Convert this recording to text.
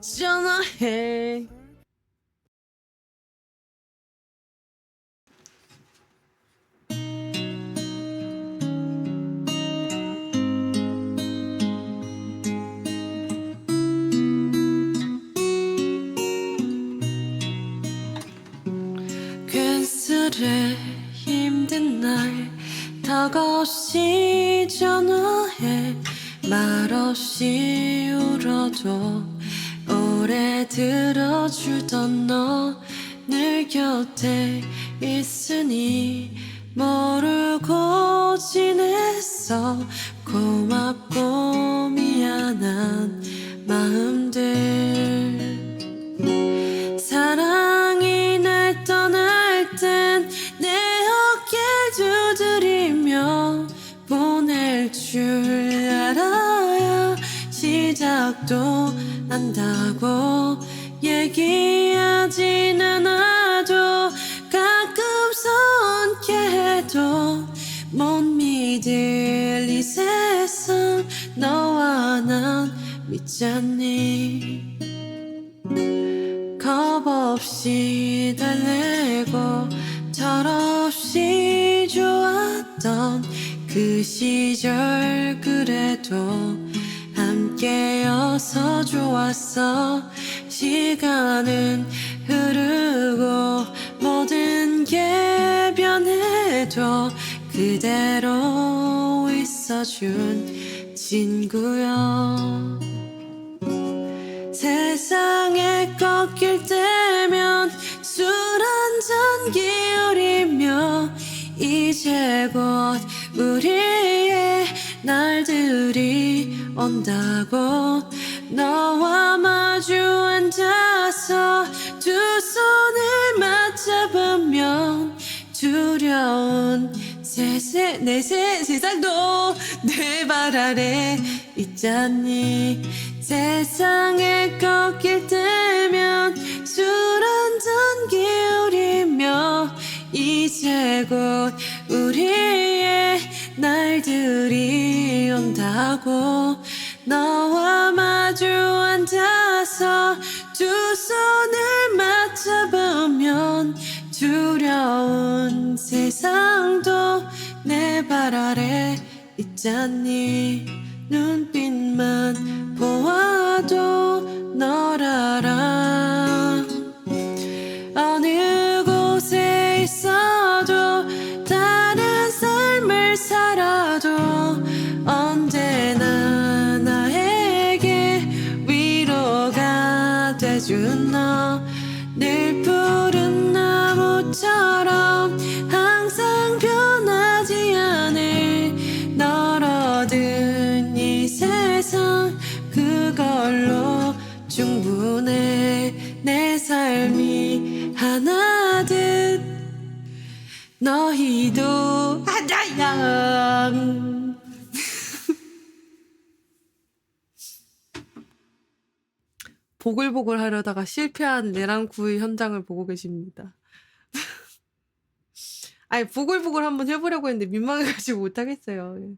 전화해. 괜스레 힘든 날 다가없이 전화해. 말없이 울어도 오래 들어주던 너 늘 곁에 있으니 모르고 지냈어. 고맙고 시작도 한다고 얘기하진 않아도 가끔 선게 해도 못 믿을 이 세상 너와 난 믿잖니? 겁 없이 달래고 철없이 좋았던 그 시절 그래도 함께여서 좋았어. 시간은 흐르고 모든 게 변해도 그대로 있어준 친구여. 세상에 꺾일 때면 술 한잔 기울이며 이제 곧 우리의 날들이 온다고 너와 마주 앉아서 두 손을 맞잡으면 두려운 세세 내 세 세상도 내 발 아래 있잖니. 세상에 꺾일 때면 술 한잔 기울이며 이제 온다고 너와 마주 앉아서 두 손을 맞잡으면 두려운 세상도 내 발 아래 있잖니. 눈빛만 보아도 널 알아. 어느 곳에 있어도 다른 삶을 살아도 돼준 너늘 푸른 나무처럼 항상 변하지 않을 널 얻은 이 세상 그걸로 충분해 내 삶이 하나듯 너희도 하나야 보글보글 하려다가 실패한 내랑구이 현장을 보고 계십니다. 아니 보글보글 한번 해보려고 했는데 민망해가지고 못하겠어요.